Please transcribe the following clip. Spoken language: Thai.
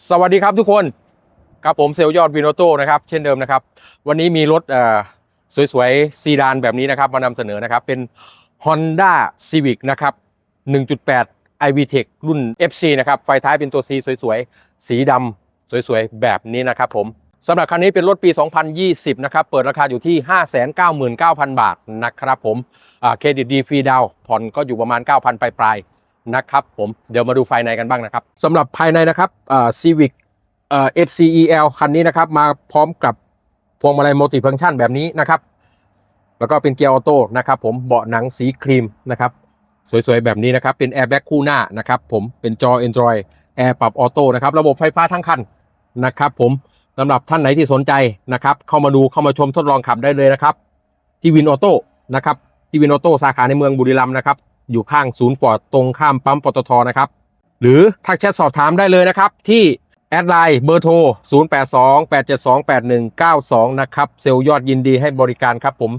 สวัสดีครับทุกคนครับผมเซลยอดวินโอโต้นะครับเช่นเดิมนะครับ วันนี้มีรถเอ่อสวยๆซีดานแบบนี้นะครับมานำเสนอนะครับ เป็น Honda Civic นะครับ 1.8 iVTEC รุ่น FC นะครับ ไฟท้ายเป็นตัว C สวยๆ สีดำสวยๆ แบบนี้นะครับผมสำหรับคันนี้เป็นรถปี 2020 นะครับ เปิดราคาอยู่ที่ 599,000 บาทนะครับผมเครดิตดีฟรีดาวผ่อนก็อยู่ประมาณ 9,000 ปลายๆ นะครับผมเดี๋ยวมาดูภายในกันบ้างนะครับสำหรับภายในนะครับอ่า Civic เอ่อ FCEL คันนี้นะครับ มาพร้อมกับพวงมาลัยมัลติฟังชันแบบนี้นะครับ แล้วก็เป็นเกียร์ออโต้นะครับ ผมเบาะหนังสีครีมนะครับ สวยๆ แบบนี้นะครับ เป็นแอร์แบ็กคู่หน้านะครับ ผมเป็นจอ Android แอร์ปรับออโต้นะครับ ระบบไฟฟ้าทั้งคันนะครับ ผมสำหรับท่านไหนที่สนใจนะครับ เข้ามาดูเข้ามาชมทดลองขับได้เลยนะครับ ที่วินออโต้นะครับที่วินออโต้สาขาในเมืองบุรีรัมย์นะครับ อยู่ข้างศูนย์ฟอร์ดตรงข้ามปั๊มปตทนะครับ หรือทักแชทสอบถามได้เลยนะครับ ที่แอดไลน์เบอร์โทร 0828728192 นะครับ เซลยอดยินดีให้บริการครับผม